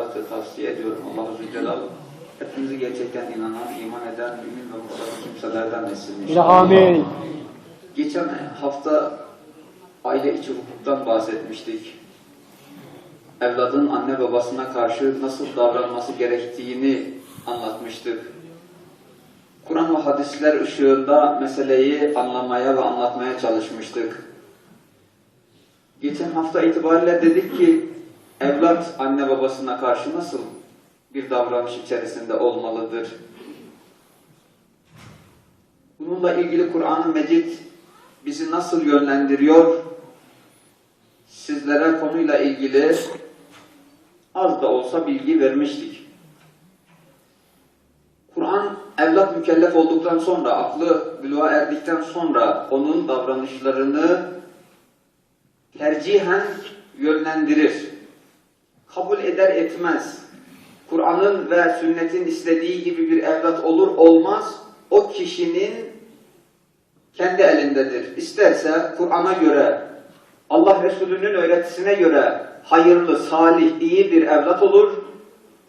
sadakat tavsiye ediyorum. Allah Zülcelal hepimizi gerçekten inanan, iman eden, mümin ve mutlaka kimselerden etsin. inşallah. Amin. Geçen hafta aile içi hukuktan bahsetmiştik. Evladın anne babasına karşı nasıl davranması gerektiğini anlatmıştık. Kur'an ve hadisler ışığında meseleyi anlamaya ve anlatmaya çalışmıştık. Geçen hafta itibariyle dedik ki evlat anne babasına karşı nasıl bir davranış içerisinde olmalıdır? Bununla ilgili Kur'an-ı Mecid bizi nasıl yönlendiriyor? Sizlere konuyla ilgili az da olsa bilgi vermiştik. Kur'an evlat mükellef olduktan sonra, aklı buluğa erdikten sonra onun davranışlarını tercihen yönlendirir. Kabul eder etmez. Kur'an'ın ve sünnetin istediği gibi bir evlat olur olmaz. O kişinin kendi elindedir. İsterse Kur'an'a göre, Allah Resulü'nün öğretisine göre hayırlı, salih, iyi bir evlat olur.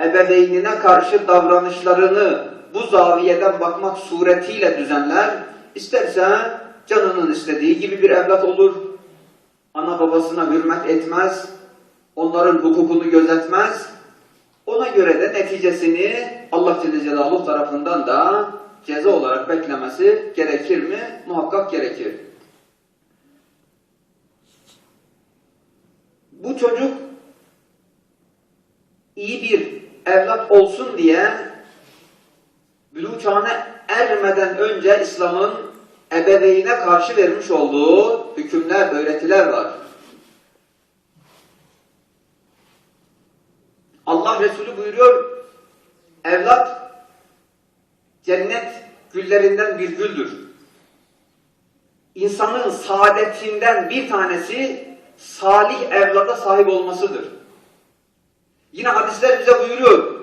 Ebeveynine karşı davranışlarını bu zaviyeden bakmak suretiyle düzenler. İsterse canının istediği gibi bir evlat olur. Ana babasına hürmet etmez. Onların hukukunu gözetmez. Ona göre de neticesini Allah Celle Celaluhu tarafından da ceza olarak beklemesi gerekir mi? Muhakkak gerekir. Bu çocuk iyi bir evlat olsun diye bülü ermeden önce İslam'ın ebeveyne karşı vermiş olduğu hükümler, öğretiler var. Allah Resulü buyuruyor, evlat cennet güllerinden bir güldür. İnsanın saadetinden bir tanesi salih evlada sahip olmasıdır. Yine hadisler bize buyuruyor,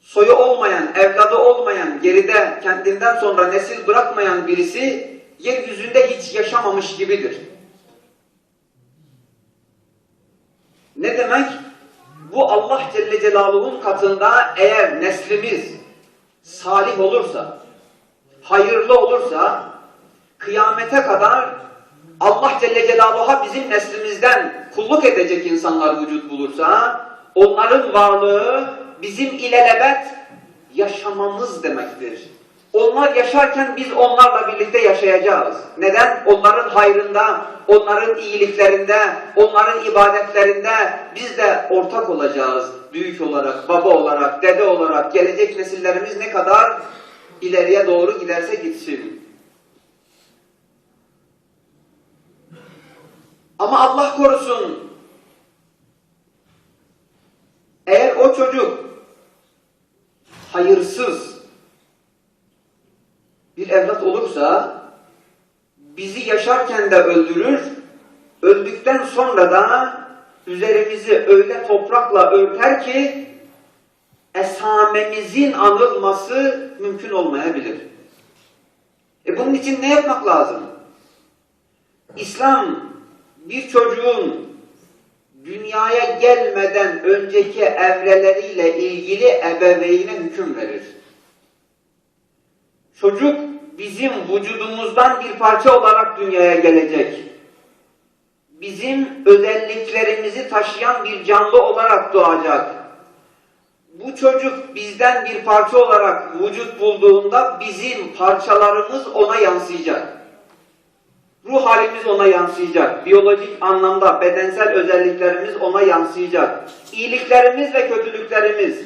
soyu olmayan, evladı olmayan, geride kendinden sonra nesil bırakmayan birisi yeryüzünde hiç yaşamamış gibidir. Ne demek? Bu Allah Celle Celaluhu'nun katında eğer neslimiz salih olursa, hayırlı olursa, kıyamete kadar Allah Celle Celaluhu'ya bizim neslimizden kulluk edecek insanlar vücut bulursa, onların varlığı bizim ilelebet yaşamamız demektir. Onlar yaşarken biz onlarla birlikte yaşayacağız. Neden? Onların hayrında, onların iyiliklerinde, onların ibadetlerinde biz de ortak olacağız. Büyük olarak, baba olarak, dede olarak, gelecek nesillerimiz ne kadar ileriye doğru giderse gitsin. Ama Allah korusun, eğer o çocuk hayırsız bir evlat olursa bizi yaşarken de öldürür, öldükten sonra da üzerimizi öyle toprakla örter ki esamemizin anılması mümkün olmayabilir. E bunun için ne yapmak lazım? İslam bir çocuğun dünyaya gelmeden önceki evreleriyle ilgili ebeveyne hüküm verir. Çocuk bizim vücudumuzdan bir parça olarak dünyaya gelecek. Bizim özelliklerimizi taşıyan bir canlı olarak doğacak. Bu çocuk bizden bir parça olarak vücut bulduğunda bizim parçalarımız ona yansıyacak. Ruh halimiz ona yansıyacak. Biyolojik anlamda bedensel özelliklerimiz ona yansıyacak. İyiliklerimiz ve kötülüklerimiz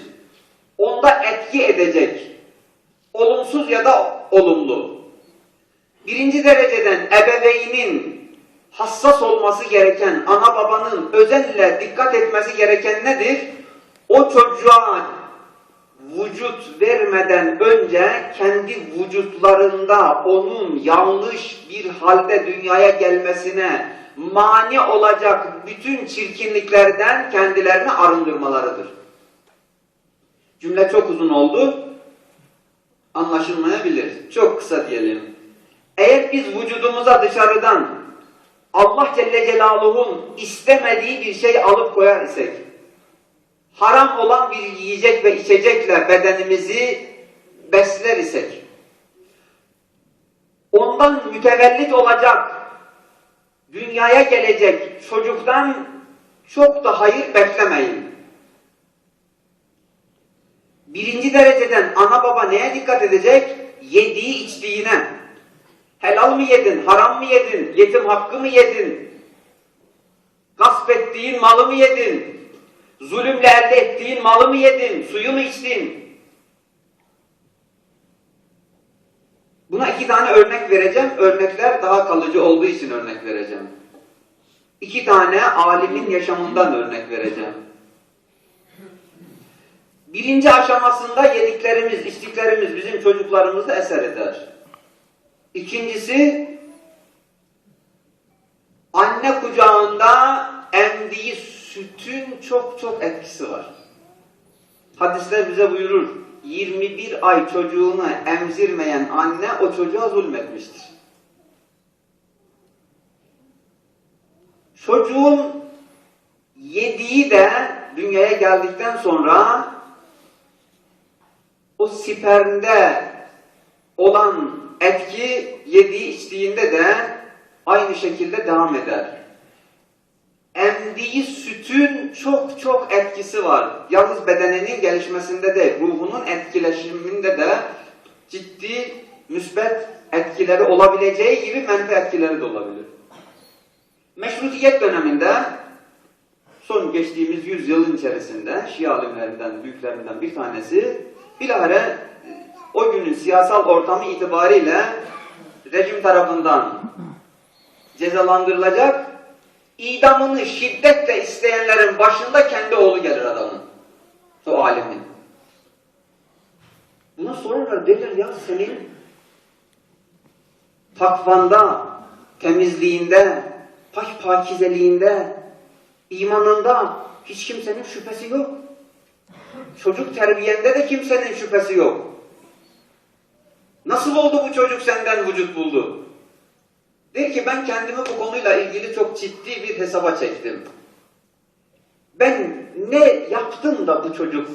onda etki edecek. Olumsuz ya da olumlu. Birinci dereceden ebeveynin hassas olması gereken, ana babanın özenle dikkat etmesi gereken nedir? O çocuğa vücut vermeden önce kendi vücutlarında onun yanlış bir halde dünyaya gelmesine mani olacak bütün çirkinliklerden kendilerini arındırmalarıdır. Cümle çok uzun oldu. Anlaşılmayabilir. Çok kısa diyelim. Eğer biz vücudumuza dışarıdan Allah Celle Celaluhu'nun istemediği bir şey alıp koyar isek, haram olan bir yiyecek ve içecekle bedenimizi besler isek, ondan mütevellit olacak, dünyaya gelecek çocuktan çok da hayır beklemeyin. Birinci dereceden ana baba neye dikkat edecek? Yediği içtiğine. Helal mı yedin, haram mı yedin, yetim hakkı mı yedin, gasp ettiğin malı mı yedin, zulümle elde ettiğin malı mı yedin, suyu mu içtin? Buna iki tane örnek vereceğim. Örnekler daha kalıcı olduğu için örnek vereceğim. İki tane alimin yaşamından örnek vereceğim. Birinci aşamasında yediklerimiz, içtiklerimiz bizim çocuklarımızda eser eder. İkincisi, anne kucağında emdiği sütün çok çok etkisi var. Hadisler bize buyurur, 21 ay çocuğunu emzirmeyen anne o çocuğa zulmetmiştir. Çocuğun yediği de dünyaya geldikten sonra o spermde olan etki yediği içtiğinde de aynı şekilde devam eder. Emdiği sütün çok çok etkisi var. Yalnız bedeninin gelişmesinde de, ruhunun etkileşiminde de ciddi müsbet etkileri olabileceği gibi menfi etkileri de olabilir. Meşrutiyet döneminde son geçtiğimiz yüzyılın içerisinde Şii alimlerinden, büyüklerinden bir tanesi bilahare o günün siyasal ortamı itibariyle rejim tarafından cezalandırılacak idamını şiddetle isteyenlerin başında kendi oğlu gelir adamın. O alimin. Buna sorarlar derler ya senin takvanda, temizliğinde, pak pakizeliğinde, imanında hiç kimsenin şüphesi yok. Çocuk terbiyende de kimsenin şüphesi yok. Nasıl oldu bu çocuk senden vücut buldu? Der ki ben kendimi bu konuyla ilgili çok ciddi bir hesaba çektim. Ben ne yaptım da bu çocuk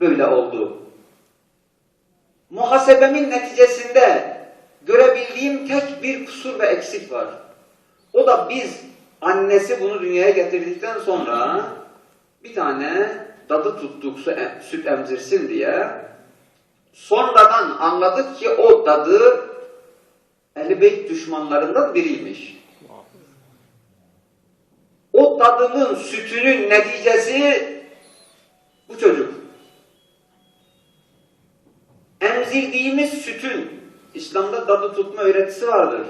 böyle oldu? Muhasebemin neticesinde görebildiğim tek bir kusur ve eksik var. O da biz annesi bunu dünyaya getirdikten sonra bir tane dadı tuttuk su süt emzirsin diye sonradan anladık ki o dadı Ehl-i düşmanlarından biriymiş. O dadının sütünün neticesi bu çocuk. Emzirdiğimiz sütün İslam'da dadı tutma öğretisi vardır.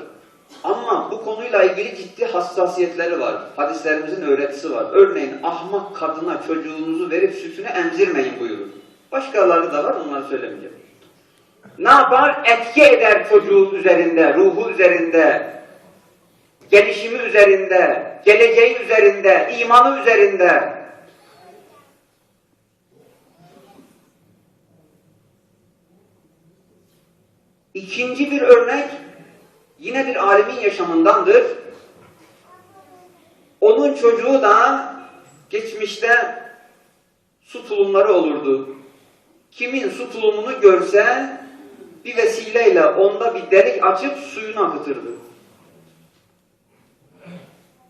Ama bu konuyla ilgili ciddi hassasiyetleri var. Hadislerimizin öğretisi var. Örneğin ahmak kadına çocuğunuzu verip sütünü emzirmeyin buyurur. Başkaları da var onları söylemeyeceğim. Ne yapar? Etki eder çocuğun üzerinde, ruhu üzerinde, gelişimi üzerinde, geleceği üzerinde, imanı üzerinde. İkinci bir örnek yine bir alimin yaşamındandır. Onun çocuğu da geçmişte su tulumları olurdu. Kimin su tulumunu görse bir vesileyle onda bir delik açıp suyunu akıtırdı.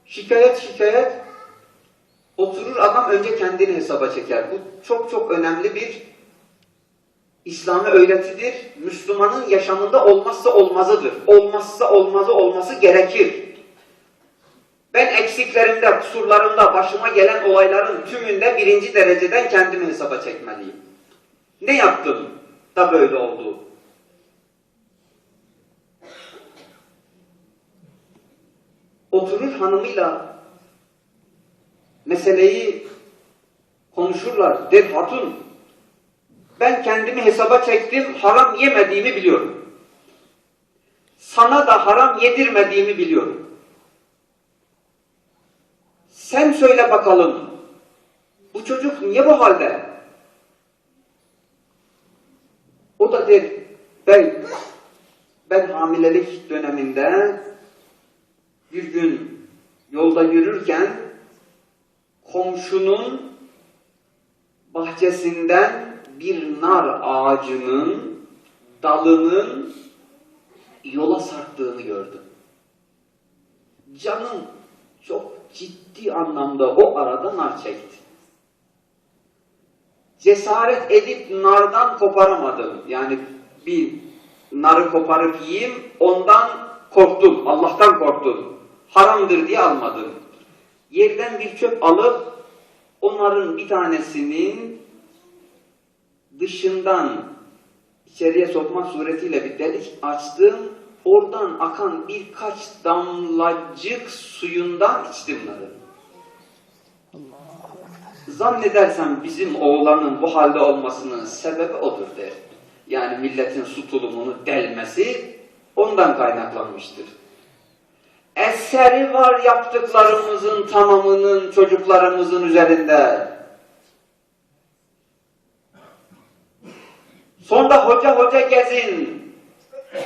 Şikayet şikayet oturur adam önce kendini hesaba çeker. Bu çok çok önemli bir İslami öğretidir. Müslümanın yaşamında olmazsa olmazıdır. Olmazsa olmazı olması gerekir. Ben eksiklerimde, kusurlarımda, başıma gelen olayların tümünde birinci dereceden kendimi hesaba çekmeliyim. Ne yaptım da böyle oldu? Oturur hanımıyla meseleyi konuşurlar. Der hatun, ben kendimi hesaba çektim, haram yemediğimi biliyorum. Sana da haram yedirmediğimi biliyorum. Sen söyle bakalım, bu çocuk niye bu halde? O da der, bey, ben hamilelik döneminde bir gün yolda yürürken komşunun bahçesinden bir nar ağacının dalının yola sarktığını gördüm. Canım çok ciddi anlamda o arada nar çekti. Cesaret edip nardan koparamadım. Yani bir narı koparıp yiyeyim, ondan korktum, Allah'tan korktum. Haramdır diye almadım. Yerden bir çöp alıp onların bir tanesinin dışından içeriye sokma suretiyle bir delik açtım. Oradan akan birkaç damlacık suyundan içtim narı. Zannedersem bizim oğlanın bu halde olmasının sebebi odur der. Yani milletin su tulumunu delmesi ondan kaynaklanmıştır. Eseri var yaptıklarımızın tamamının çocuklarımızın üzerinde. Sonra hoca hoca gezin.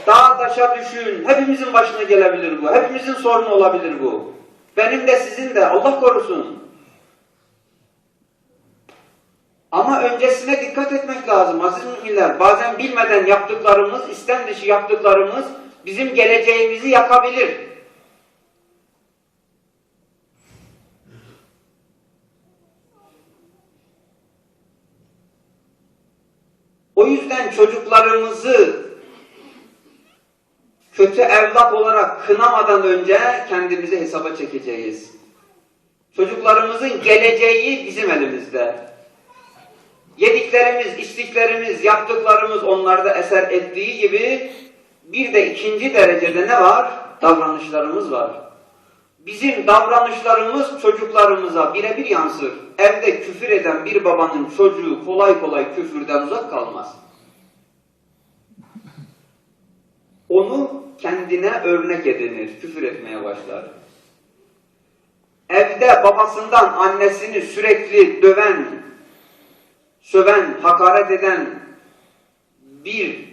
Dağa taşa düşün. Hepimizin başına gelebilir bu. Hepimizin sorunu olabilir bu. Benim de sizin de. Allah korusun. Ama öncesine dikkat etmek lazım aziz müminler. Bazen bilmeden yaptıklarımız, istem dışı yaptıklarımız bizim geleceğimizi yakabilir. Yüzden çocuklarımızı kötü evlat olarak kınamadan önce kendimizi hesaba çekeceğiz. Çocuklarımızın geleceği bizim elimizde. Yediklerimiz, içtiklerimiz, yaptıklarımız onlarda eser ettiği gibi bir de ikinci derecede ne var? Davranışlarımız var. Bizim davranışlarımız çocuklarımıza birebir yansır. Evde küfür eden bir babanın çocuğu kolay kolay küfürden uzak kalmaz. Onu kendine örnek edinir, küfür etmeye başlar. Evde babasından annesini sürekli döven, söven, hakaret eden bir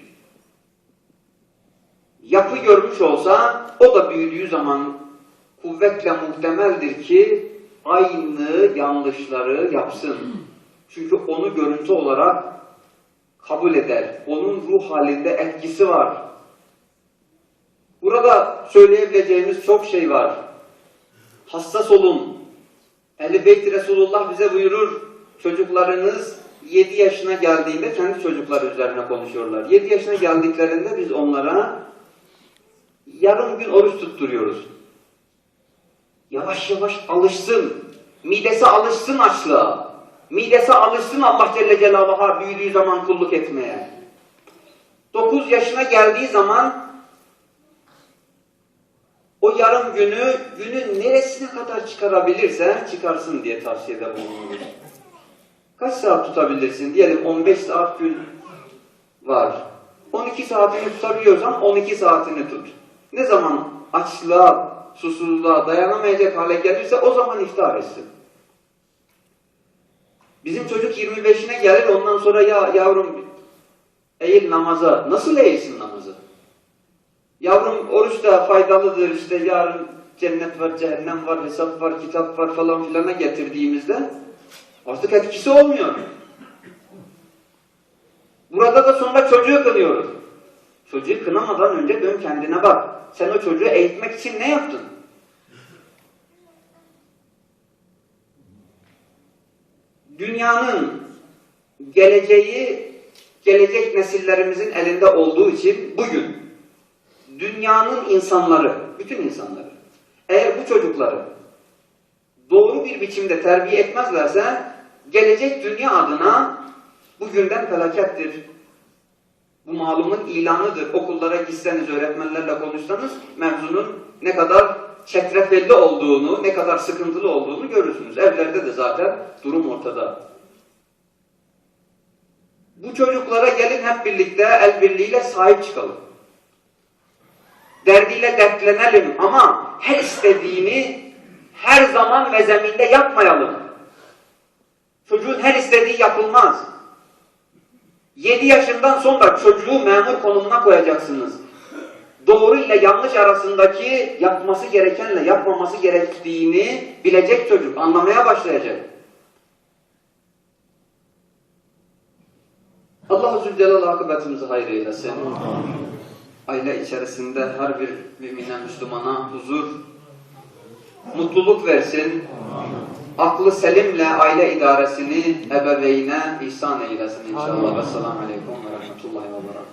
yapı görmüş olsa o da büyüdüğü zaman kuvvetle muhtemeldir ki aynı yanlışları yapsın. Çünkü onu görüntü olarak kabul eder. Onun ruh halinde etkisi var. Burada söyleyebileceğimiz çok şey var. Hassas olun. Ehl-i Beyt Resulullah bize buyurur. Çocuklarınız 7 yaşına geldiğinde kendi çocukları üzerine konuşuyorlar. 7 yaşına geldiklerinde biz onlara yarım gün oruç tutturuyoruz. Yavaş yavaş alışsın. Midesi alışsın açlığa. Midesi alışsın Allah Celle Celaluhu'ya büyüdüğü zaman kulluk etmeye. 9 yaşına geldiği zaman o yarım günü günün neresine kadar çıkarabilirse çıkarsın diye tavsiyede bulunuruz. Kaç saat tutabilirsin? Diyelim 15 saat gün var. 12 saatini tutabiliyorsan 12 saatini tut. Ne zaman açlığa, susuzluğa dayanamayacak hale gelirse o zaman iftar etsin. Bizim çocuk 25'ine gelir ondan sonra ya yavrum eğil namaza. Nasıl eğilsin namazı? Yavrum oruç da faydalıdır işte yarın cennet var, cehennem var, hesap var, kitap var falan filana getirdiğimizde artık etkisi olmuyor. Burada da sonra çocuğu kınıyoruz. Çocuğu kınamadan önce dön kendine bak. Sen o çocuğu eğitmek için ne yaptın? Dünyanın geleceği gelecek nesillerimizin elinde olduğu için bugün dünyanın insanları, bütün insanları eğer bu çocukları doğru bir biçimde terbiye etmezlerse gelecek dünya adına bugünden felakettir. Bu malumun ilanıdır. Okullara gitseniz, öğretmenlerle konuşsanız mevzunun ne kadar çetrefilli olduğunu, ne kadar sıkıntılı olduğunu görürsünüz. Evlerde de zaten durum ortada. Bu çocuklara gelin hep birlikte el birliğiyle sahip çıkalım. Derdiyle dertlenelim ama her istediğini her zaman ve zeminde yapmayalım. Çocuğun her istediği yapılmaz. 7 yaşından sonra çocuğu memur konumuna koyacaksınız. Doğru ile yanlış arasındaki yapması gerekenle yapmaması gerektiğini bilecek çocuk, anlamaya başlayacak. Allah Zülcelal akıbetimizi hayır eylesin. Aile içerisinde her bir mümine, Müslümana huzur, mutluluk versin. Aklı selimle aile idaresini ebeveyne ihsan eylesin inşallah. Vesselamu Aleyküm ve Rahmetullahi ve Berekatuhu.